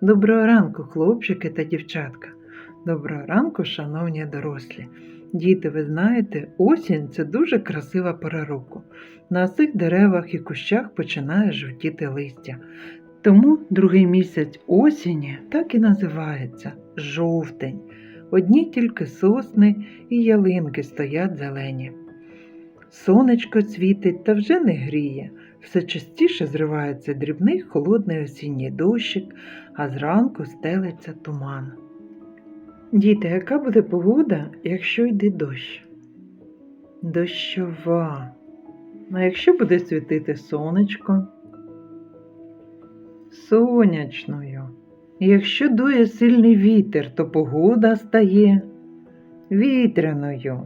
Доброго ранку, хлопчики та дівчатка. Доброго ранку, шановні дорослі. Діти, ви знаєте, осінь це дуже красива пора року. На цих деревах і кущах починає жовтіти листя. Тому другий місяць осені так і називається жовтень. Одні тільки сосни і ялинки стоять зелені. Сонечко світить та вже не гріє. Все частіше зривається дрібний холодний осінній дощик, а зранку стелиться туман. Діти, яка буде погода, якщо йде дощ? Дощова. А якщо буде світити сонечко? Сонячною. Якщо дує сильний вітер, то погода стає вітряною.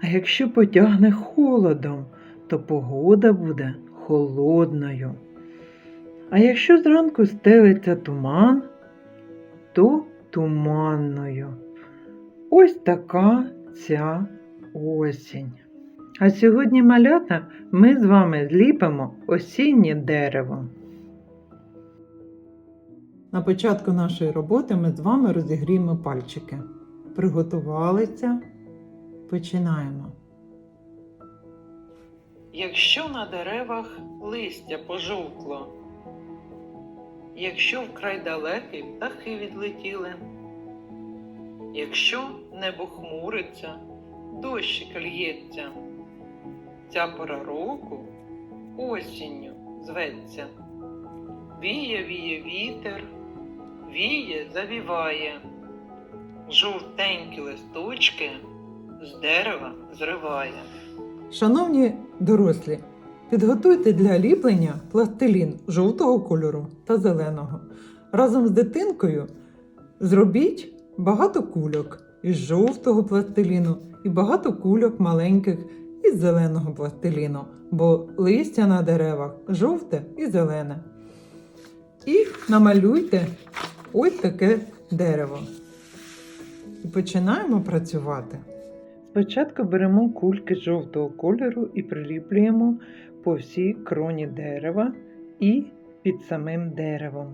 А якщо потягне холодом, то погода буде холодною. А якщо зранку стелиться туман, то туманною. Ось така ця осінь. А сьогодні, малята, ми з вами зліпимо осіннє дерево. На початку нашої роботи ми з вами розігріємо пальчики. Приготувалися. Починаємо. Якщо на деревах листя пожовкло, якщо вкрай далекий птахи відлетіли, якщо небо хмуриться, дощик л'ється, ця пора року осінню зветься. Віє, віє вітер, віє, завіває, жовтенькі листочки з дерева зриває. Шановні дорослі, підготуйте для ліплення пластилін жовтого кольору та зеленого. Разом з дитинкою зробіть багато кульок із жовтого пластиліну і багато кульок маленьких із зеленого пластиліну, бо листя на деревах жовте і зелене. І намалюйте ось таке дерево. І починаємо працювати. Спочатку беремо кульки жовтого кольору і приліплюємо по всій кроні дерева і під самим деревом.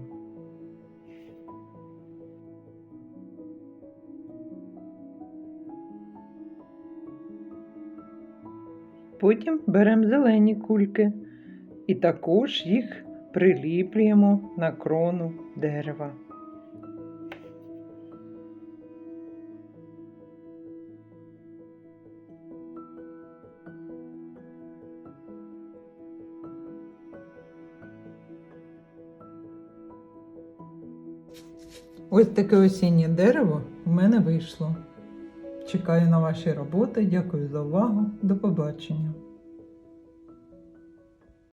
Потім беремо зелені кульки і також їх приліплюємо на крону дерева. Ось таке осіннє дерево у мене вийшло. Чекаю на ваші роботи. Дякую за увагу. До побачення.